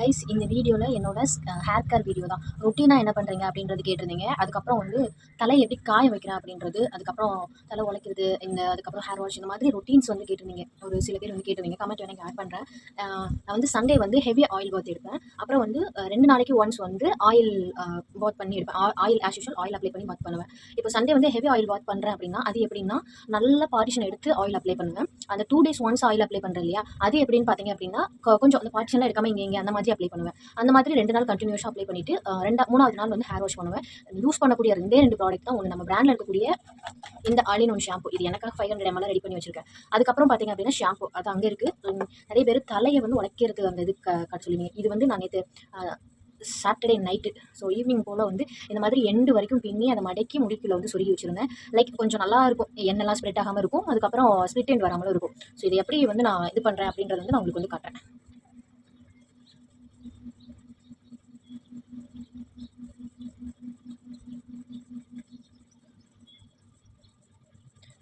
Guys இந்த வீடியோவில் என்னோட ஹேர் கேர் வீடியோ தான். ரொட்டீனாக என்ன பண்ணுறீங்க அப்படின்றது கேட்டிருந்தீங்க. அதுக்கப்புறம் வந்து தலையை எப்படி காய வைக்கிறேன் அப்படின்றது அதுக்கப்புறம் தலை உழைக்கிறது இந்த அதுக்கப்புறம் ஹேர் வாஷ் இந்த மாதிரி ரொட்டீன்ஸ் வந்து கேட்டிருந்தீங்க. ஒரு சில பேர் வந்து கேட்டிருந்தீங்க. கமெண்ட் எனக்கு ஆட் பண்ணுறேன் நான் வந்து சண்டே வந்து ஹெவி ஆயில் பாத் எடுப்பேன். அப்புறம் வந்து ரெண்டு நாளைக்கு ஒன்ஸ் வந்து ஆயில் பாத் பண்ணி எடுப்பேன். Oil as usual oil apply பண்ணி பாத் பண்ணுவேன். இப்போ சண்டே வந்து ஹெவி ஆயில் பாத் பண்ணுறேன் அப்படின்னா அது எப்படின்னா நல்ல பார்ட்டிஷன் எடுத்து ஆயில் அப்ளை பண்ணுவேன். அந்த two days once oil apply பண்ணுறேன் இல்லையா? அது எப்படின்னு பார்த்தீங்க அப்படின்னா கொஞ்சம் அந்த பார்ட்டிஷன்லாம் எடுக்காம இங்கே இங்கே அந்த மாதிரி அப்ளை பண்ணுவேன். அந்த மாதிரி ரெண்டு நாள் கண்டினியூஸாக அப்ளை பண்ணிட்டு ரெண்டா மூணாவது நாள் வந்து ஹேர் வாஷ் பண்ணுவேன். யூஸ் பண்ணக்கூடிய ரெண்டே ரெண்டு ப்ராடக்ட் தான் ஒன்று நம்ம பிராண்டில் இருக்கக்கூடிய இந்த ஆலின் ஒன் ஷாம்பு இது எனக்காக ஃபைவ் ஹண்ட்ரட் எம்எல் ரெடி பண்ணி வச்சிருக்கேன். அதுக்கப்புறம் பார்த்தீங்க அப்படின்னா ஷாம்பு அது அங்கே இருக்குது நிறைய பேர் தலையை வந்து உடைக்கிறதுக்கு அந்த இது க சொல்லுவீங்க. இது வந்து நான் நேற்று சாட்டர்டே நைட்டு ஸோ ஈவினிங் போல் வந்து இந்த மாதிரி எண்டு வரைக்கும் பின்னி அதை மடக்கி முடிக்கில் வந்து சொருகி வச்சுருந்தேன். லைக் கொஞ்சம் நல்லா இருக்கும். எண்ணெய்லாம் ஸ்ப்ரெட் ஆகாமல் இருக்கும். அதுக்கப்புறம் ஸ்ப்ளிட் எண்ட் வராமலும் இருக்கும். ஸோ இது எப்படி வந்து நான் இது பண்ணுறேன் அப்படின்றது வந்து நான் உங்களுக்கு வந்து காட்டுறேன்.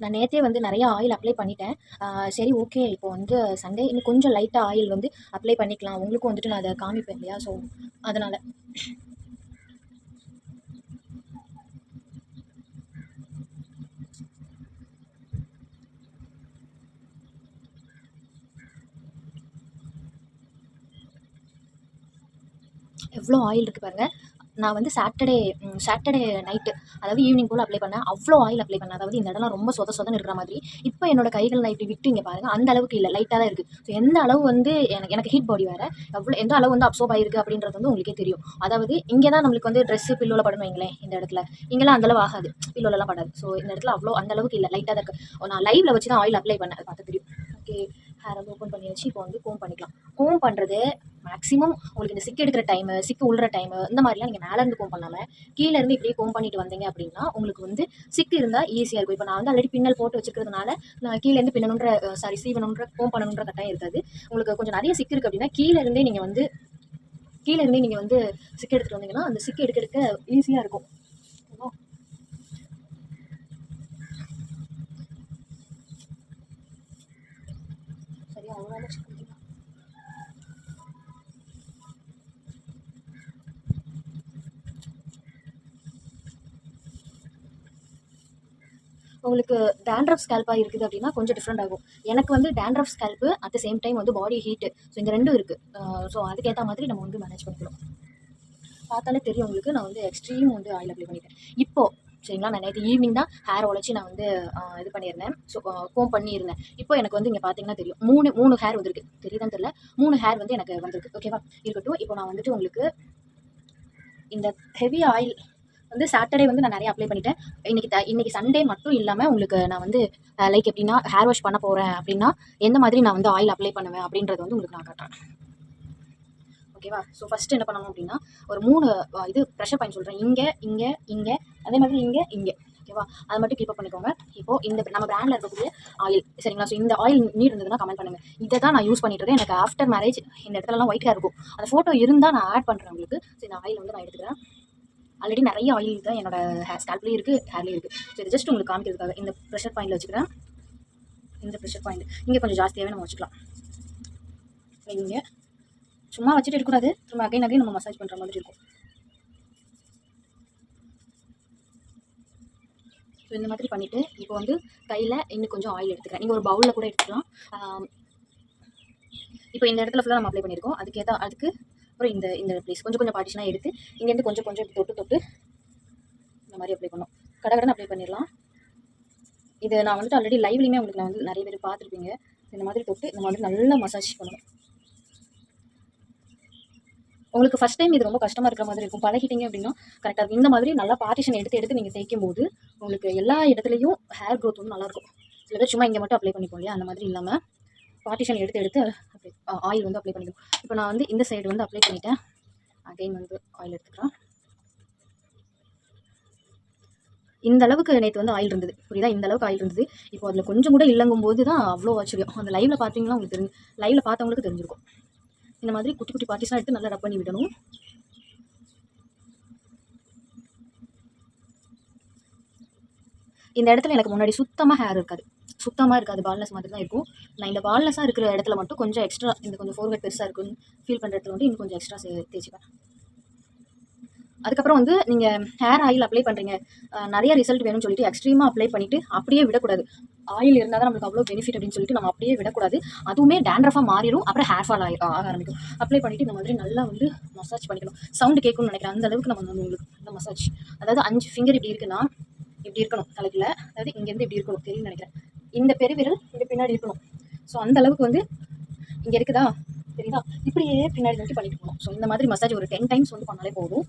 நான் நேற்றே வந்து நிறைய ஆயில் அப்ளை பண்ணிட்டேன். சரி ஓகே இப்போ வந்து சண்டே இன்னும் கொஞ்சம் லைட்டாக ஆயில் வந்து அப்ளை பண்ணிக்கலாம். உங்களுக்கும் வந்துட்டு நான் அதை காமிப்பேன் இல்லையா? ஸோ அதனால். எவ்வளோ ஆயில் இருக்குது பாருங்கள் நான் வந்து சாட்டர்டே சாட்டர்டே நைட்டு அதாவது ஈவினிங் போல் அப்ளை பண்ணேன். அவ்வளோ ஆயில் அப்ளை பண்ணேன். அதாவது இந்த இடம்லாம் ரொம்ப சொத சொதன்னு இருக்கிற மாதிரி. இப்போ என்னோட கைகள் நான் இப்படி விட்டு இங்கே பாருங்கள் அந்த அளவுக்கு இல்லை. லைட்டாக தான் இருக்குது ஸோ எந்த அளவு வந்து எனக்கு எனக்கு ஹீட் பாடி வேறு எவ்வளோ எந்த அளவு வந்து அப்சோர்ப் ஆயிருக்கு அப்படின்றது வந்து உங்களுக்கே தெரியும். அதாவது இங்கே தான் நம்மளுக்கு வந்து ட்ரெஸ்ஸு பில்லோவில் படணும் வைங்களேன் இந்த இடத்துல. இங்கெல்லாம் அந்த அளவு ஆகாது. பில்லோலலாம் படாது. ஸோ இந்த இடத்துல அவ்வளோ அந்த அளவுக்கு இல்லை. லைட்டாக தான் இருக்குது நான் லைவில் வச்சு தான் ஆயில் அப்ளை பண்ணேன். அது பார்த்து தெரியும். ஓகே ஹேர் வந்து ஓப்பன் பண்ணி வச்சு இப்போ வந்து கோம் பண்ணிக்கலாம். கோம் பண்ணுறது மேக்ஸிமம் உங்களுக்கு இந்த சிக்கு எடுக்கிற டைமு சிக்கு உள்ற டைமு இந்த மாதிரிலாம் நீங்கள் மேலே இருந்து கோம் பண்ணாமல் கீழே இருந்து இப்படியே கோம் பண்ணிட்டு வந்தீங்க அப்படின்னா உங்களுக்கு வந்து சிக்கு இருந்தால் ஈஸியாக இருக்கும். இப்போ நான் வந்து ஆல்ரெடி பின்னல் போட்டு வச்சுக்கிறதுனால நான் கீழேருந்து பின்னணுன்ற சாரி சீவணுன்ற கோம் பண்ணணுன்ற கட்டாயம் இருக்காது. உங்களுக்கு கொஞ்சம் நிறைய சிக்கு இருக்குது அப்படின்னா கீழே இருந்தே நீங்கள் வந்து கீழே இருந்தே நீங்கள் வந்து சிக்கு எடுத்துகிட்டு வந்தீங்கன்னா அந்த சிக்கு எடுக்க எடுக்க ஈஸியாக இருக்கும் ஓகேவா? சரியா அவ்வளோ செக் பண்ணிக்கலாம் உங்களுக்கு டேண்ட்ரஃப் ஸ்கேல்பாக இருக்குது அப்படின்னா கொஞ்சம் டிஃப்ரெண்ட் ஆகும். எனக்கு வந்து dandruff scalp at the same time வந்து பாடி ஹீட்டு ஸோ இந்த ரெண்டும் இருக்குது ஸோ அதுக்கேற்ற மாதிரி நம்ம வந்து மேனேஜ் பண்ணிக்கலாம் பார்த்தாலே தெரியும் உங்களுக்கு நான் வந்து எக்ஸ்ட்ரீம் வந்து ஆயில் அப்ளை பண்ணிட்டேன். இப்போது சரிங்களா நான் நேற்று ஈவினிங் தான் ஹேர் உழைச்சி நான் வந்து இது பண்ணியிருந்தேன். ஸோ கோம் பண்ணியிருந்தேன். இப்போ எனக்கு வந்து இங்கே பார்த்தீங்கன்னா தெரியும். மூணு மூணு ஹேர் வந்திருக்கு. தெரியுதான்னு தெரியல. மூணு ஹேர் வந்து எனக்கு வந்திருக்கு. ஓகேவா இருக்கட்டும். இப்போ நான் வந்துட்டு உங்களுக்கு இந்த ஹெவி ஆயில் வந்து சாட்டர்டே வந்து நான் நிறைய அப்ளை பண்ணிட்டேன். இன்னைக்கு த இன்னைக்கு சண்டே மட்டும் இல்லாமல் உங்களுக்கு நான் வந்து லைக் எப்படின்னா ஹேர் வாஷ் பண்ண போகிறேன் அப்படின்னா எந்த மாதிரி நான் வந்து ஆயில் அப்ளை பண்ணுவேன் அப்படின்றது வந்து உங்களுக்கு நான் காட்டுறேன். ஓகேவா ஸோ ஃபஸ்ட்டு என்ன பண்ணணும் அப்படின்னா ஒரு மூணு இது ப்ரெஷர் பாயிண்ட் சொல்கிறேன் இங்கே இங்கே இங்கே அதே மாதிரி இங்கே இங்கே. ஓகேவா அதை மட்டும் கீப் பண்ணிக்கோங்க. இப்போது இந்த நம்ம பிராண்டில் இருக்கக்கூடிய ஆயில் சரிங்களா? ஸோ இந்த ஆயில் நீர் இருந்ததுன்னா கமெண்ட் பண்ணுங்கள் இதை தான் நான் யூஸ் பண்ணிட்டு இருக்கேன் எனக்கு ஆஃப்டர் மேரேஜ் இந்த இடத்துலலாம் ஒயிட் ஹேர் இருக்கும். அந்த ஃபோட்டோ இருந்தால் நான் ஆட் பண்ணுறேன் உங்களுக்கு. ஸோ இந்த ஆயில் வந்து நான் எடுத்துக்கிறேன். ஆல்ரெடி நிறைய ஆயில் தான் என்னோட ஹேர் ஸ்கேல்ப்லேயும் இருக்குது ஹேர்லேயும் இருக்குது ஸோ இது ஜஸ்ட் உங்களுக்கு காமிக்கிறதுக்காக இந்த ப்ரெஷர் பாயிண்டில் வச்சுக்கிறேன். இந்த ப்ரெஷர் பாயிண்ட் இங்கே கொஞ்சம் ஜாஸ்தியாகவே நம்ம வச்சுக்கலாம். இங்கே சும்மா வச்சுட்டு இருக்கக்கூடாது. திரும்ப அகைன் அகைன் நம்ம மசாஜ் பண்ணுற மாதிரி இருக்கும். ஸோ இந்த மாதிரி பண்ணிவிட்டு இப்போ வந்து கையில் இன்னும் கொஞ்சம் ஆயில் எடுத்துக்கிறேன். நீங்கள் ஒரு பவுலில் கூட எடுத்துக்கலாம். இப்போ இந்த இடத்துல ஃபுல்லாக நம்ம அப்ளை பண்ணியிருக்கோம். அதுக்கேற்ற அதுக்கு அப்புறம் இந்த இந்த ப்ளேஸ் கொஞ்சம் கொஞ்சம் பார்ட்டிஷனாக எடுத்து இங்கேருந்து கொஞ்சம் கொஞ்சம் இப்படி தொட்டு தொட்டு இந்த மாதிரி அப்ளை பண்ணோம். கடகடன்னு அப்ளை பண்ணிடலாம். இது நான் வந்துட்டு ஆல்ரெடி லைவ்லையுமே உங்களுக்கு நான் வந்து நிறைய பேர் பார்த்துருப்பீங்க. இந்த மாதிரி தொட்டு இந்த மாதிரி நல்லா மசாஜ் பண்ணணும். உங்களுக்கு ஃபஸ்ட் டைம் இது ரொம்ப கஷ்டமாக இருக்கிற மாதிரி இருக்கும். பழகிட்டீங்க அப்படின்னா கரெக்டாக இந்த மாதிரி நல்லா பார்ட்டிஷன் எடுத்து எடுத்து நீங்கள் தேய்க்கும் போது உங்களுக்கு எல்லா இடத்துலையும் ஹேர் க்ரோத் வந்து நல்லாயிருக்கும் சில பேர் சும்மா இங்கே மட்டும் அப்ளை பண்ணிப்போம் இல்லையா? அந்த மாதிரி இல்லாமல் பார்ட்டிஷன் எடுத்து எடுத்து அப்ளை ஆயில் வந்து அப்ளை பண்ணிக்கணும். இப்போ நான் வந்து இந்த சைடு வந்து அப்ளை பண்ணிட்டேன். அகைன் வந்து ஆயில் எடுத்துக்கிறேன் இந்த அளவுக்கு நேற்று வந்து ஆயில் இருந்தது. புரியுதா? இந்த அளவுக்கு ஆயில் இருந்தது. இப்போ அதில் கொஞ்சம் கூட இல்லங்கும் போது தான் அவ்வளோ ஆச்சரியம். அந்த லைவில் பார்த்தீங்கன்னா உங்களுக்கு தெரிஞ்சு லைவில் பார்த்தவங்களுக்கு தெரிஞ்சிருக்கும். இந்த மாதிரி குட்டி குட்டி பார்ட்டிஸ்லாம் எடுத்து நல்லா ரப் பண்ணி விடணும். இந்த இடத்துல எனக்கு முன்னாடி சுத்தமாக ஹேர் இருக்காது. சுத்தமாக இருக்காது பால்னஸ் மாதிரி தான் இருக்கும். நான் இந்த பால்னஸாக இருக்கிற இடத்துல மட்டும் கொஞ்சம் எக்ஸ்ட்ரா இந்த கொஞ்சம் ஃபோர்கட் பெருசாக இருக்குன்னு ஃபீல் பண்ணுற இடத்துல வந்து இன்னும் கொஞ்சம் எக்ஸ்ட்ரா சே தேய்ச்சிப்பேன். அதுக்கப்புறம் வந்து நீங்கள் ஹேர் ஆயில் அப்ளை பண்ணுறீங்க நிறைய ரிசல்ட் வேணும்னு சொல்லிட்டு எக்ஸ்ட்ரீமாக அப்ளை பண்ணிவிட்டு அப்படியே விடக்கூடாது. ஆயில் இருந்தால் தான் நம்மளுக்கு அவ்வளோ பெனிஃபிட் அப்படின்னு சொல்லிட்டு நம்ம அப்படியே விடக்கூடாது. அதுவுமே டேண்ட்ரஃபாக மாறிடும் அப்புறம் ஹேர் ஃபால் ஆகி ஆக ஆரம்பிக்கும். அப்ளை பண்ணிவிட்டு இந்த மாதிரி நல்லா வந்து மசாஜ் பண்ணிக்கணும். சவுண்டு கேட்கணும்னு நினைக்கிறேன். அந்த அளவுக்கு நம்ம வந்து உங்களுக்கு நல்லா மசாஜ் அதாவது அஞ்சு ஃபிங்கர் இப்படி இருக்குன்னா இப்படி இருக்கணும் தலைக்கில் அதாவது இங்கேருந்து இப்படி இருக்கணும். தெரியும்னு நினைக்கிறேன். இந்த பெருவிரல் இங்கே பின்னாடி இருக்கணும். ஸோ அந்த அளவுக்கு வந்து இங்கே இருக்குதா? தெரியுதா? இப்படியே பின்னாடி நோக்கி பண்ணிட்டு போகணும். ஸோ இந்த மாதிரி மசாஜ் ஒரு டென் டைம்ஸ் வந்து பண்ணாலே போதும்.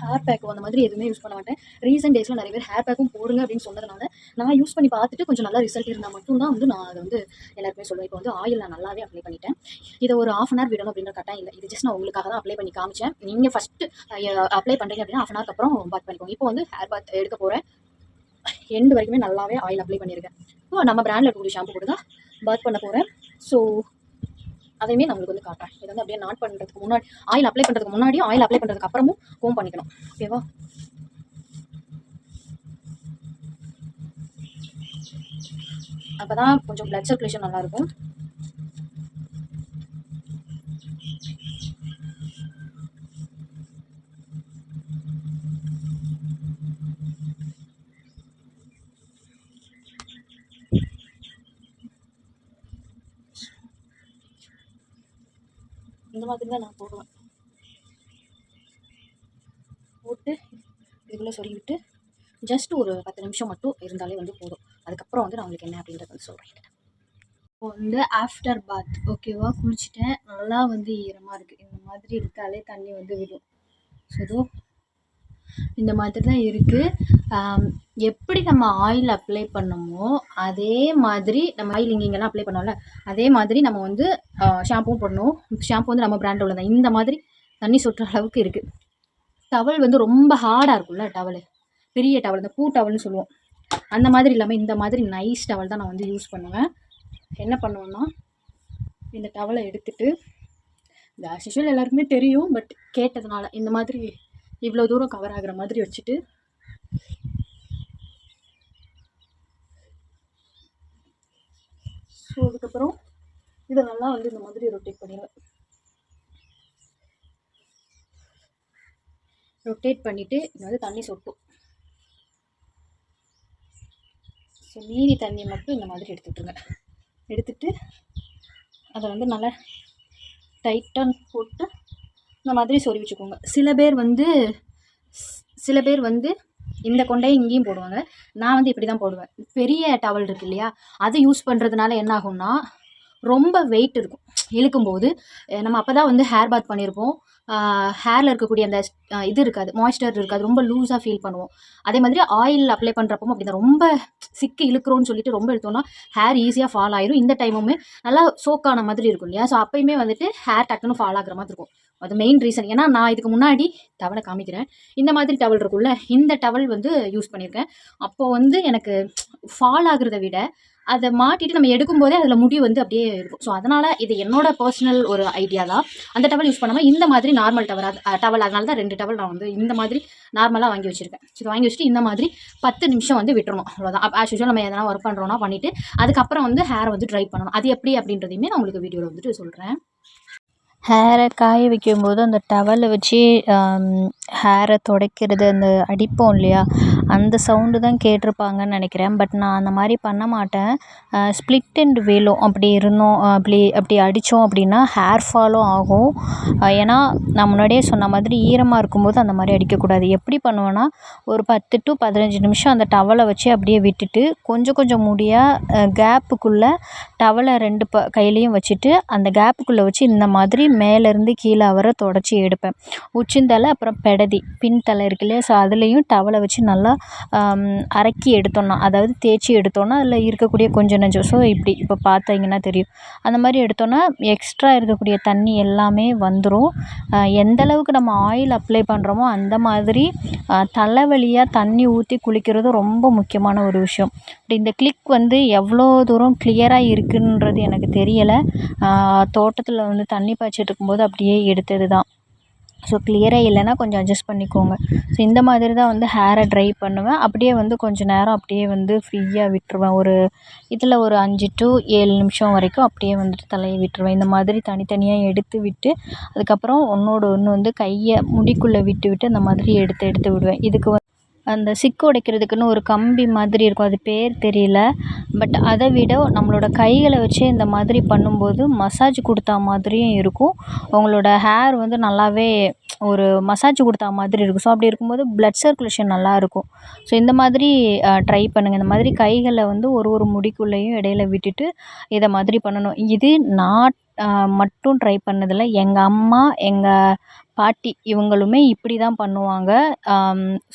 ஹேர் பேக் அந்த மாதிரி எதுவுமே யூஸ் பண்ண மாட்டேன். ரீசெண்ட் டேஸில் நிறைய பேர் ஹேர் பேக்கும் போடுங்க அப்படின்னு சொன்னதுனால நான் யூஸ் பண்ணி பார்த்துட்டு கொஞ்சம் நல்லா ரிசல்ட் இருந்தால் மட்டும்தான் வந்து நான் அதை வந்து எல்லாருக்குமே சொல்லுவேன். இப்போ வந்து ஆயில் நான் நல்லாவே அப்ளை பண்ணிட்டேன். இதை ஒரு ஆஃப் அன் ஹவர் விடணும் அப்படின்ற கட்டாயம் இல்லை. இது ஜஸ்ட் நான் உங்களுக்காக தான் அப்ளை பண்ணி காமிச்சேன். நீங்கள் ஃபஸ்ட்டு அப்ளை பண்ணுறீங்க அப்படின்னா ஆஃப் அன் ஹவருக்கு அப்புறம் பாத் பண்ணிக்கோங்க. இப்போ வந்து ஹேர் பாத் எடுக்க போகிறேன் எண்டு வரைக்குமே நல்லாவே ஆயில் அப்ளை பண்ணியிருக்கேன் இப்போ நம்ம பிராண்டில் இருக்கக்கூடிய ஷாம்பு கூட தான் பாத் பண்ண போகிறேன் ஸோ அதையுமே நம்மளுக்கு வந்து காட்டுறேன். இது வந்து அப்படியே நாட் பண்ணுறதுக்கு முன்னாடி ஆயில் அப்ளை பண்ணுறதுக்கு முன்னாடியும் ஆயில் அப்ளை பண்ணுறதுக்கு அப்புறமும் கோம் பண்ணிக்கணும். ஓகேவா அப்போ தான் கொஞ்சம் பிளட் சர்க்குலேஷன் நல்லாயிருக்கும் இந்த மாதிரி தான் நான் போடுவேன். போட்டு இதுக்குள்ளே சொல்லிவிட்டு ஜஸ்ட் ஒரு பத்து நிமிஷம் மட்டும் இருந்தாலே வந்து போதும். அதுக்கப்புறம் வந்து நான் உங்களுக்கு என்ன அப்படின்றத வந்து சொல்கிறேன் இப்போ வந்து ஆஃப்டர் பாத் ஓகேவா குளிச்சுட்டேன். நல்லா வந்து ஈரமாக இருக்குது இந்த மாதிரி இருக்காலே தண்ணி வந்து விடும். ஸோ இந்த மாதிரி தான் இருக்குது எப்படி நம்ம ஆயில் அப்ளை பண்ணோமோ அதே மாதிரி நம்ம ஆயில் இங்கே இங்கெல்லாம் அப்ளை பண்ணோம்ல அதே மாதிரி நம்ம வந்து ஷாம்புவும் போடணும். ஷாம்பு வந்து நம்ம பிராண்ட் உள்ளதான். இந்த மாதிரி தண்ணி சொட்டுற அளவுக்கு இருக்குது டவல் வந்து ரொம்ப ஹார்டாக இருக்கும்ல டவல் பெரிய டவல் இந்த பூ டவல்னு சொல்லுவோம். அந்த மாதிரி இல்லாமல் இந்த மாதிரி நைஸ் டவல் தான் நான் வந்து யூஸ் பண்ணுவேன். என்ன பண்ணுவேன்னா இந்த டவலை எடுத்துட்டு இந்த ஆஸ் எல்லாருக்குமே தெரியும் பட் கேட்டதுனால இந்த மாதிரி இவ்வளோ தூரம் கவர் ஆகுற மாதிரி வச்சுட்டு ஸோ அதுக்கப்புறம் இதை நல்லா வந்து இந்த மாதிரி ரொட்டேட் பண்ணிடுவேன். ரொட்டேட் பண்ணிவிட்டு இது வந்து தண்ணி சொட்டும். ஸோ மீதி தண்ணியை மட்டும் இந்த மாதிரி எடுத்துட்டுருங்க. எடுத்துட்டு அதை வந்து நல்லா டைட்டாக போட்டு இந்த மாதிரி சொறி வச்சுக்கோங்க சில பேர் வந்து சில பேர் வந்து இந்த கொண்டையை இங்கேயும் போடுவாங்க. நான் வந்து இப்படி தான் போடுவேன். பெரிய டவல் இருக்கு இல்லையா அதை யூஸ் பண்ணுறதுனால என்ன ஆகும்னா ரொம்ப வெயிட் இருக்கும். இழுக்கும்போது நம்ம அப்போ தான் வந்து ஹேர் பாத் பண்ணியிருப்போம். ஹேரில் இருக்கக்கூடிய அந்த இது இருக்காது மாய்ஸ்சர் இருக்காது ரொம்ப லூஸாக ஃபீல் பண்ணுவோம். அதே மாதிரி ஆயில் அப்ளை பண்ணுறப்போ அப்படி தான் ரொம்ப சிக்கி இழுக்கிறோன்னு சொல்லிட்டு ரொம்ப எடுத்தோம்னா ஹேர் ஈஸியாக ஃபால் ஆயிரும். இந்த டைமுமே நல்லா சோக்கான மாதிரி இருக்கும் இல்லையா? ஸோ அப்பயுமே வந்துட்டு ஹேர் டக்குன்னு ஃபால் ஆகிற மாதிரி இருக்கும். அது மெயின் ரீசன் ஏன்னா நான் இதுக்கு முன்னாடி டவலை காமிக்கிறேன். இந்த மாதிரி டவல் இருக்கும்ல இந்த டவல் வந்து யூஸ் பண்ணியிருக்கேன். அப்போது வந்து எனக்கு ஃபால் ஆகுறத விட அதை மாட்டிட்டு நம்ம எடுக்கும்போதே அதில் முடி வந்து அப்படியே இருக்கும். ஸோ அதனால் இது என்னோட பர்சனல் ஒரு ஐடியா தான். அந்த டவல் யூஸ் பண்ணாமல் இந்த மாதிரி நார்மல் டவல் டவல் அதனால தான் ரெண்டு டவல் நான் வந்து இந்த மாதிரி நார்மலாக வாங்கி வச்சுருக்கேன். ஸோ இதை வாங்கி வச்சுட்டு இந்த மாதிரி பத்து நிமிஷம் வந்து விட்டுறணும். அவ்வளோதான் ஆஸ் யூஸ்வல் நம்ம எதனா ஒர்க் பண்ணுறோன்னா பண்ணிவிட்டு அதுக்கப்புறம் வந்து ஹேர் வந்து ட்ரை பண்ணணும். அது எப்படி அப்படின்றதையுமே நான் உங்களுக்கு வீடியோவில் வந்துட்டு சொல்கிறேன் ஹேரை காய வைக்கும்போது அந்த டவலை வச்சு ஹேரை துடைக்கிறது அந்த அடிப்போம் இல்லையா? அந்த சவுண்டு தான் கேட்டிருப்பாங்கன்னு நினைக்கிறேன். பட் நான் அந்த மாதிரி பண்ண மாட்டேன். ஸ்ப்ளிட் அண்ட் வேலும் அப்படி இருந்தோம் அப்படி அப்படி அடித்தோம் அப்படின்னா ஹேர் ஃபாலும் ஆகும். ஏன்னா நான் முன்னாடியே சொன்ன மாதிரி ஈரமாக இருக்கும்போது அந்த மாதிரி அடிக்கக்கூடாது. எப்படி பண்ணுவேன்னா ஒரு பத்து டு பதினஞ்சு நிமிஷம் அந்த டவலை வச்சு அப்படியே விட்டுட்டு கொஞ்சம் கொஞ்சம் முடியாக கேப்புக்குள்ளே டவலை ரெண்டு ப கையிலையும் வச்சுட்டு அந்த கேப்புக்குள்ளே வச்சு இந்த மாதிரி மேலேருந்து கீழே வர தொடச்சி எடுப்பேன். உச்சிந்தலை அப்புறம் பெடதி பின் தலை இருக்கு இல்லையா? ஸோ அதுலேயும் டவலை வச்சு நல்லா அரைக்கி அரக்கி எடுத்தோம்னா அதாவது தேய்ச்சி எடுத்தோன்னா அதில் இருக்கக்கூடிய கொஞ்சம் நஞ்சம் ஸோ இப்படி இப்போ பார்த்தீங்கன்னா தெரியும். அந்த மாதிரி எடுத்தோன்னா எக்ஸ்ட்ரா இருக்கக்கூடிய தண்ணி எல்லாமே வந்துடும் எந்த அளவுக்கு நம்ம ஆயில் அப்ளை பண்ணுறோமோ அந்த மாதிரி தலைவலியாக தண்ணி ஊற்றி குளிக்கிறது ரொம்ப முக்கியமான ஒரு விஷயம். இப்படி இந்த கிளிக் வந்து எவ்வளோ தூரம் கிளியராக இருக்குன்றது எனக்கு தெரியலை. தோட்டத்தில் வந்து தண்ணி பாய்ச்சிட்டு இருக்கும்போது அப்படியே எடுத்தது தான் ஸோ கிளியராக இல்லைன்னா கொஞ்சம் அட்ஜஸ்ட் பண்ணிக்கோங்க. ஸோ இந்த மாதிரி தான் வந்து ஹேரை ட்ரை பண்ணுவேன். அப்படியே வந்து கொஞ்சம் நேரம் அப்படியே வந்து ஃப்ரீயாக விட்டுருவேன். ஒரு இதில் ஒரு அஞ்சு டு ஏழு நிமிஷம் வரைக்கும் அப்படியே வந்துட்டு தலையை விட்டுருவேன். இந்த மாதிரி தனித்தனியாக எடுத்து விட்டு அதுக்கப்புறம் ஒன்றோட ஒன்று வந்து கையை முடிக்குள்ளே விட்டு விட்டு அந்த மாதிரி எடுத்து எடுத்து விடுவேன். இதுக்கு வந்து அந்த சிக்கு உடைக்கிறதுக்குன்னு ஒரு கம்பி மாதிரி இருக்கும். அது பேர் தெரியல. பட் அதை விட நம்மளோட கைகளை வச்சு இந்த மாதிரி பண்ணும்போது மசாஜ் கொடுத்தா மாதிரியும் இருக்கும். உங்களோட ஹேர் வந்து நல்லாவே ஒரு மசாஜ் கொடுத்தா மாதிரி இருக்கும். ஸோ அப்படி இருக்கும்போது ப்ளட் சர்க்குலேஷன் நல்லாயிருக்கும் ஸோ இந்த மாதிரி ட்ரை பண்ணுங்கள் இந்த மாதிரி கைகளை வந்து ஒரு ஒரு முடிக்குள்ளேயும் இடையில விட்டுட்டு இதை மாதிரி பண்ணணும். இது நாட் மட்டும் ட்ரை பண்ணதில்லை. எங்கள் அம்மா எங்கள் பாட்டி இவங்களுமே இப்படி தான் பண்ணுவாங்க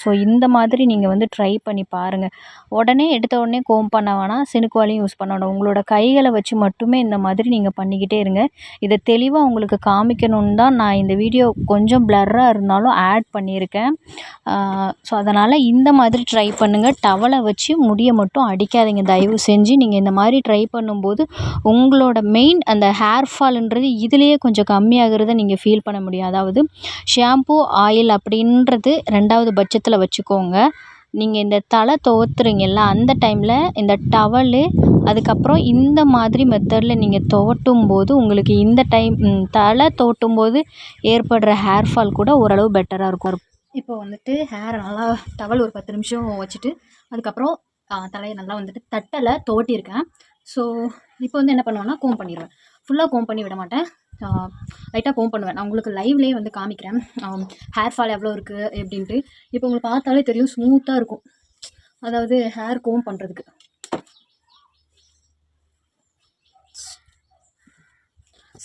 ஸோ இந்த மாதிரி நீங்கள் வந்து ட்ரை பண்ணி பாருங்கள் உடனே எடுத்த உடனே கோம் பண்ண வேணாம். சினுக்குவாலையும் யூஸ் பண்ண வேணாம். உங்களோட கைகளை வச்சு மட்டுமே இந்த மாதிரி நீங்கள் பண்ணிக்கிட்டே இருங்க. இதை தெளிவாக உங்களுக்கு காமிக்கணுன்னு தான் நான் இந்த வீடியோ கொஞ்சம் ப்ளர்ராக இருந்தாலும் ஆட் பண்ணியிருக்கேன். ஸோ அதனால் இந்த மாதிரி ட்ரை பண்ணுங்கள் டவலை வச்சு முடியை மட்டும் அடிக்காதீங்க. தயவு செஞ்சு நீங்கள் இந்த மாதிரி ட்ரை பண்ணும்போது உங்களோட மெயின் அந்த ஹேர் ஃபால்ன்றது இதுலேயே கொஞ்சம் கம்மியாகிறத நீங்கள் ஃபீல் பண்ண முடியும். அதாவது ஷாம்பு ஆயில் அப்படின்றது ரெண்டாவது பட்சத்தில் வச்சுக்கோங்க. நீங்கள் இந்த தலை துவத்துறீங்கல்ல அந்த டைமில் இந்த டவலு அதுக்கப்புறம் இந்த மாதிரி மெத்தடில் நீங்கள் துவட்டும் போது உங்களுக்கு இந்த டைம் தலை துவட்டும் போது ஏற்படுற ஹேர் ஃபால் கூட ஓரளவு பெட்டராக இருக்கும். இப்போ வந்துட்டு ஹேரை நல்லா டவல் ஒரு பத்து நிமிஷம் வச்சுட்டு அதுக்கப்புறம் தலையை நல்லா வந்துட்டு தட்டலை துவட்டியிருக்கேன். ஸோ இப்போ வந்து என்ன பண்ணுவேன்னா கோம் பண்ணிடுவேன் ஃபுல்லாக கோம் பண்ணி விட மாட்டேன். லைட்டாக கோம் பண்ணுவேன். நான் உங்களுக்கு லைவ்லேயே வந்து காமிக்கிறேன். ஹேர் ஃபால் எவ்வளோ இருக்குது எப்படின்ட்டு. இப்போ உங்களுக்கு பார்த்தாலே தெரியும் ஸ்மூத்தாக இருக்கும். அதாவது ஹேர் கோம் பண்ணுறதுக்கு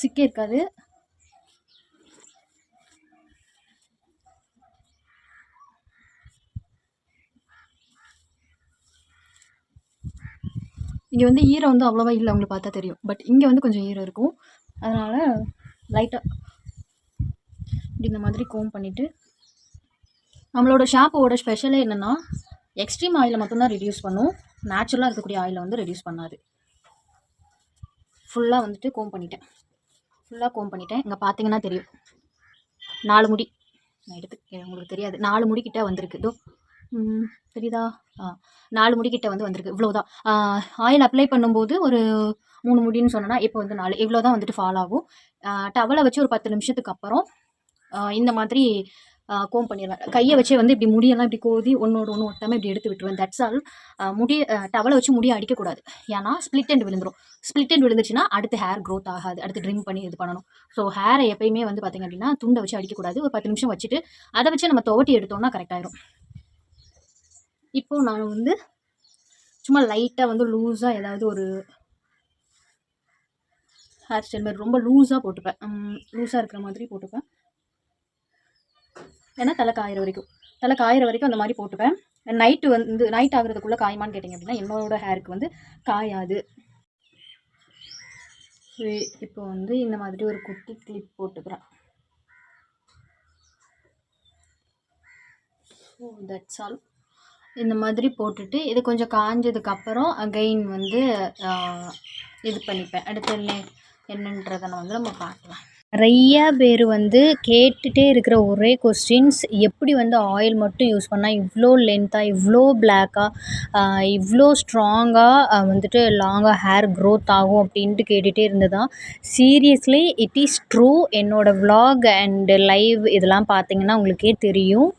சிக்கே இருக்காது. இங்கே வந்து ஈரம் வந்து அவ்வளோவா இல்லை உங்களுக்கு பார்த்தா தெரியும். பட் இங்கே வந்து கொஞ்சம் ஈரம் இருக்கும். அதனால் லைட்டாக இப்படி இந்த மாதிரி கோம் பண்ணிவிட்டு நம்மளோட ஷாப்போட ஸ்பெஷலே என்னென்னா எக்ஸ்ட்ரீம் ஆயிலை மட்டும்தான் ரெடியூஸ் பண்ணும். நேச்சுரலாக இருக்கக்கூடிய ஆயிலை வந்து ரெடியூஸ் பண்ணாது. ஃபுல்லாக வந்துட்டு கோம் பண்ணிட்டேன். ஃபுல்லாக கோம் பண்ணிட்டேன். இங்கே பார்த்தீங்கன்னா தெரியும். நாலு முடி. நான் எடுத்து உங்களுக்கு தெரியாது. நாலு முடி வந்திருக்கு. இதோ தெரியுதா? நாலு முடி வந்து வந்திருக்கு. இவ்வளோதான் ஆயில் அப்ளை பண்ணும்போது ஒரு மூணு முடின்னு சொன்னேன்னா இப்போ வந்து நாலு. இவ்வளோ தான் வந்துட்டு ஃபால் ஆகும். டவலை வச்சு ஒரு பத்து நிமிஷத்துக்கு அப்புறம் இந்த மாதிரி கோம் பண்ணிடுவேன். கையை வச்சே வந்து இப்படி முடியெல்லாம் இப்படி கோதி ஒன்னோட ஒன்று ஒட்டாமல் இப்படி எடுத்து விட்டுருவேன். தட்ஸ் ஆல் முடி டவலை வச்சு முடியை அடிக்கக்கூடாது. ஏன்னா ஸ்ப்ளிட் அண்ட் விழுந்துரும். ஸ்ப்ளிட் அண்ட் விழுந்துச்சுன்னா அடுத்து ஹேர் க்ரோத் ஆகாது. அடுத்து ட்ரிம் பண்ணி இது பண்ணணும். ஸோ ஹேரை எப்பயுமே வந்து பார்த்திங்க அப்படின்னா துண்டை வச்சு அடிக்கக்கூடாது. ஒரு பத்து நிமிஷம் வச்சுட்டு அதை வச்சு நம்ம துவட்டி எடுத்தோம்னா கரெக்டாயிரும் இப்போ நான் வந்து சும்மா லைட்டாக வந்து லூஸாக ஏதாவது ஒரு ஹேர் ஸ்டைல் மாதிரி ரொம்ப லூஸாக போட்டுப்பேன். லூஸாக இருக்கிற மாதிரி போட்டுப்பேன். ஏன்னா தலை காயிற வரைக்கும். தலை காயிற வரைக்கும் அந்த மாதிரி போட்டுப்பேன். நைட்டு வந்து நைட் ஆகுறதுக்குள்ளே காயுமான்னு கேட்டிங்க அப்படின்னா என்னோட ஹேருக்கு வந்து காயாது. இப்போ வந்து இந்த மாதிரி ஒரு குட்டி கிளிப் போட்டுக்கிறேன். ஸோ தட்ஸ் ஆல் இந்த மாதிரி போட்டுட்டு இது கொஞ்சம் காஞ்சதுக்கப்புறம் அகைன் வந்து இது பண்ணிப்பேன். அடுத்து என்ன என்னன்றதை நான் வந்து நம்ம பார்க்கலாம். நிறையா பேர் வந்து கேட்டுகிட்டே இருக்கிற ஒரே கொஸ்டின்ஸ் எப்படி வந்து ஆயில் மட்டும் யூஸ் பண்ணால் இவ்வளோ லென்த்தாக இவ்வளோ பிளாக்காக இவ்வளோ ஸ்ட்ராங்காக வந்துட்டு லாங்காக ஹேர் க்ரோத் ஆகும் அப்படின்ட்டு கேட்டுகிட்டே இருந்ததான். சீரியஸ்லி இட் இஸ் ட்ரூ என்னோடய விலாக் அண்டு லைவ் இதெல்லாம் பார்த்தீங்கன்னா உங்களுக்கே தெரியும்.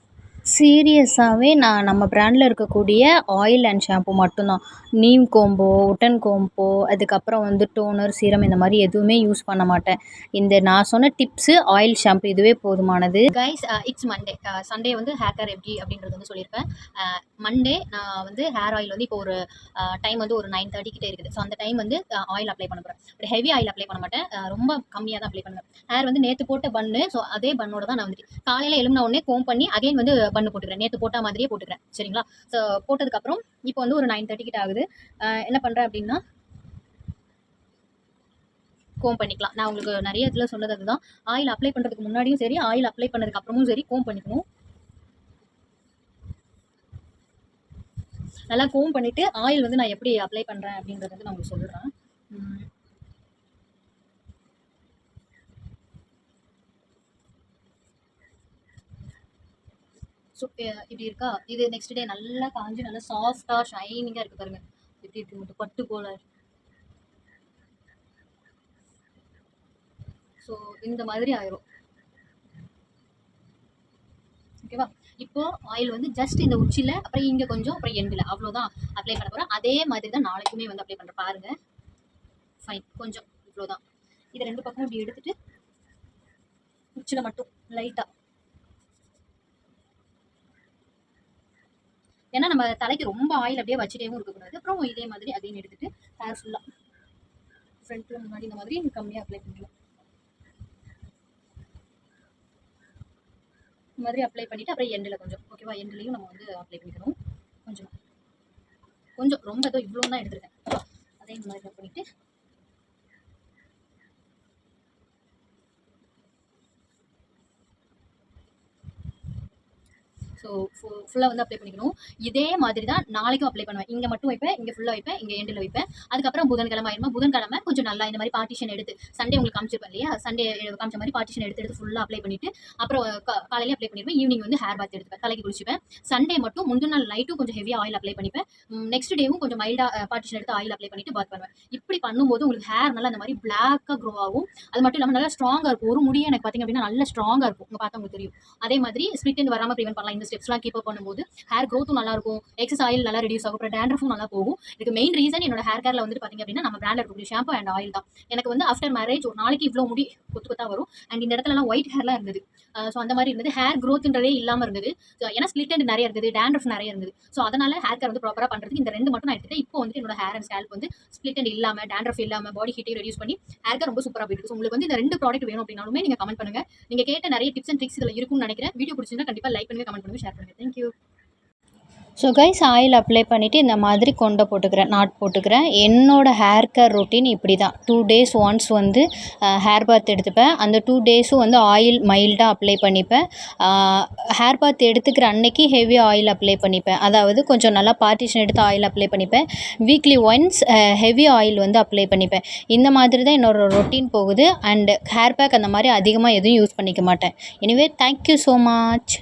சீரியஸாகவே நான் நம்ம ப்ராண்டில் இருக்கக்கூடிய ஆயில் அண்ட் ஷாம்பு மட்டும்தான். நீம் கோம்போ உட்டன் கோம்போ அதுக்கப்புறம் வந்து டோனர் சீரம் இந்த மாதிரி எதுவுமே யூஸ் பண்ண மாட்டேன். இந்த நான் சொன்ன டிப்ஸு ஆயில் ஷாம்பு இதுவே போதுமானது. கைஸ் இட்ஸ் மண்டே சண்டே வந்து ஹேர் கேர் எப்படி அப்படின்றது வந்து சொல்லியிருப்பேன். Uh, மண்டே நான் வந்து ஹேர் ஆயில் வந்து இப்போ ஒரு uh, டைம் வந்து ஒரு நைன் தேர்ட்டி கிட்டே இருக்குது. ஸோ அந்த டைம் வந்து uh, ஆயில் அப்ளை பண்ண போகிறேன் பட் ஹெவி ஆயில் அப்ளை பண்ண மாட்டேன். ரொம்ப கம்மியாக தான் அப்ளை பண்ணுவேன். ஹேர் வந்து நேற்று போட்ட பன்னு ஸோ அதே பண்ணோட தான் நான் வந்துட்டு காலையில் எழுந்த உடனே கோம் பண்ணி அகைன் வந்து பண்ணு போட்டுக்கிறேன். நேற்று போட்ட மாதிரியே போட்டுக்கிறேன். சரிங்களா? ஸோ போட்டதுக்கப்புறம் இப்போ வந்து ஒரு நைன் தேர்ட்டி கிட்ட ஆகுது. அஹ் என்ன பண்ணுறேன் அப்படின்னா கோம் பண்ணிக்கலாம். நான் உங்களுக்கு நிறைய இதில் சொன்னது அதுதான். ஆயில் அப்ளை பண்ணுறதுக்கு முன்னாடியும் சரி ஆயில் அப்ளை பண்ணதுக்கு அப்புறமும் சரி கோம் பண்ணிக்கணும். நல்லா கோம் பண்ணிவிட்டு ஆயில் வந்து நான் எப்படி அப்ளை பண்ணுறேன் அப்படின்றத வந்து நான் உங்களுக்கு சொல்கிறேன் ஸோ இப்படி இருக்கா? இது நெக்ஸ்ட் டே நல்லா காஞ்சி நல்லா சாஃப்டாக ஷைனிங்காக இருக்குது பாருங்க. எப்படி இருக்கு மட்டும் பட்டு போல. ஸோ இந்த மாதிரி ஆயிரும். ஓகேவா இப்போ ஆயில் வந்து ஜஸ்ட் இந்த உச்சியில் அப்புறம் இங்கே கொஞ்சம் அப்புறம் எண்டில் அவ்வளோதான் அப்ளை பண்ண போகிறோம் அதே மாதிரி தான் நாளைக்குமே வந்து அப்ளை பண்ணுறேன் பாருங்க. ஃபைன் கொஞ்சம் இவ்வளோதான் இது ரெண்டு பக்கமும் இப்படி எடுத்துட்டு உச்சியில் மட்டும் லைட்டாக ஏன்னா நம்ம தலைக்கு ரொம்ப ஆயில் அப்படியே வச்சுட்டேவும் இருக்கக்கூடாது. அப்புறம் இதே மாதிரி அதையும் எடுத்துட்டு ஹேர் ஃபுல்லாக ஃப்ரண்ட்டில் முன்னாடி இந்த மாதிரி கம்மியாக அப்ளை பண்ணிக்கலாம். இந்த மாதிரி அப்ளை பண்ணிவிட்டு அப்புறம் எண்டில் கொஞ்சம் ஓகேவா எண்ட்லேயும் நம்ம வந்து அப்ளை பண்ணிக்கணும். கொஞ்சம் கொஞ்சம் ரொம்ப ஏதோ இவ்வளோ தான் எடுத்துருக்கேன். அதையும் இந்த மாதிரி பண்ணிவிட்டு ஸோ ஃபுல்லாக வந்து அப்ளை பண்ணிக்கணும். இதே மாதிரி தான் நாளைக்கும் அப்ளை பண்ணுவேன். இங்கே மட்டும் வைப்பேன் இங்கே ஃபுல்லாக வைப்பேன் இங்கே எண்டில் வைப்பேன். அதுக்கப்புறம் புதன்கிழமை ஆயிருமா? புதன்கிழமை கொஞ்சம் நல்லா இந்த மாதிரி பார்ட்டிஷன் எடுத்து சண்டே உங்களுக்கு காமிச்சிருப்பேன் இல்லையா? சண்டே காமிச்ச மாதிரி பார்ட்டிஷன் எடுத்து எடுத்து ஃபுல்லாக அப்ளை பண்ணிவிட்டு அப்புறம் காலையிலே அப்ளை பண்ணிடுவேன். ஈவினிங் வந்து ஹேர் பாத் எடுத்துப்பேன். தலைக்கு குளிச்சுப்பேன். சண்டே மட்டும் முந்தின நாள் நைட்டும் கொஞ்சம் ஹெவியாக ஆயில் அப்ளை பண்ணிப்பேன். நெக்ஸ்ட் டேவும் கொஞ்சம் மைல்டாக பார்ட்டிஷன் எடுத்து ஆயில் அப்ளை பண்ணிட்டு பாத் பண்ணுவேன். இப்படி பண்ணும்போது உங்களுக்கு ஹேர் நல்லா அந்த மாதிரி பிளாக்காக க்ரோ ஆகும். அது மட்டும் இல்லாமல் நல்லா ஸ்ட்ராங்காக இருக்கும். ஒரு முடியே எனக்கு பார்த்தீங்க அப்படின்னா நல்லா ஸ்ட்ராங்காக இருக்கும். உங்கள் பார்த்தா உங்களுக்கு தெரியும். அதே மாதிரி ஸ்பிட் வராமல் ப்ரிவென்ட் பண்ணலாம். இந்த ஸ்டெப்ஸ்லாம் கீப் பண்ணும்போது ஹேர் க்ரோத்தும் நல்லா இருக்கும் எக்ஸஸ் ஆயில் நல்லா ரெடியூஸ் ஆகும். அப்புறம் டேண்ட்ரஃபும் நல்லா போகும். இதுக்கு மெயின் ரீசன் என்னோட ஹேர் கேரில் வந்துட்டு பார்த்தீங்க அப்படின்னா நம்ம பிராண்டில் இருக்கக்கூடிய ஷாம்பு அண்ட் ஆயில் தான். எனக்கு வந்து ஆஃப்டர் மேரேஜ் ஒரு நாளைக்கு இவ்வளோ முடி கொத்து கொத்தாக வரும். அண்ட் இந்த இடத்துலலாம் ஒயிட் ஹேர்லாம் இருந்தது. ஸோ அந்த மாதிரி இருந்தது. ஹேர் க்ரோத்ன்றதே இல்லாமல் இருந்தது. ஏன்னா ஸ்லிட் அண்ட் நிறைய இருக்குது டேண்ட்ரஃப் நிறைய இருந்தது. ஸோ அதனால் ஹேர் கேர் வந்து ப்ராப்பராக பண்ணுறதுக்கு இந்த ரெண்டு மட்டும் நான் எடுத்துகிட்டு இப்போ வந்து என்னோட ஹேர் அண்ட் ஸ்கேல்ப் வந்து ஸ்லிட் அண்ட் இல்லாமல் டேண்ட்ரஃப் இல்லாமல் பாடி ஹீட்டையும் ரெடியூஸ் பண்ணி ஹேர் கேர் ரொம்ப சூப்பராக போயிட்டு ஸோ உங்களுக்கு வந்து இந்த ரெண்டு ப்ராடக்ட் வேணும் அப்படின்னாலுமே நீங்கள் கமெண்ட் பண்ணுங்க. நீங்கள் கேட்ட நிறைய டிப்ஸ் அண்ட் ட்ரிக்ஸ் இதில் இருக்கும்னு நினைக்கிறேன். வீடியோ பிடிச்சிருந்தா கண்டிப்பாக லைக் பண்ணுங்கள் கமெண்ட் பண்ணுங்க ஷேர் பண்ணுங்கள் thank you so guys oil apply பண்ணிவிட்டு இந்த மாதிரி கொண்டை போட்டுக்கிறேன் நாட் போட்டுக்கிறேன். என்னோடய ஹேர் கேர் ரொட்டீன் இப்படி தான் டூ டேஸ் ஒன்ஸ் வந்து ஹேர் பாத் எடுத்துப்பேன். அந்த டூ டேஸும் வந்து ஆயில் மைல்டாக அப்ளை பண்ணிப்பேன். ஹேர் பாத் எடுத்துக்கிற அன்னைக்கு ஹெவி ஆயில் அப்ளை பண்ணிப்பேன். அதாவது கொஞ்சம் நல்லா பார்ட்டிஷன் எடுத்து ஆயில் அப்ளை பண்ணிப்பேன். வீக்லி ஒன்ஸ் ஹெவி ஆயில் வந்து அப்ளை பண்ணிப்பேன். இந்த மாதிரி தான் என்னோடய ரொட்டீன் போகுது. அண்டு ஹேர் பேக் அந்த மாதிரி அதிகமாக எதுவும் யூஸ் பண்ணிக்க மாட்டேன். Anyway thank you so much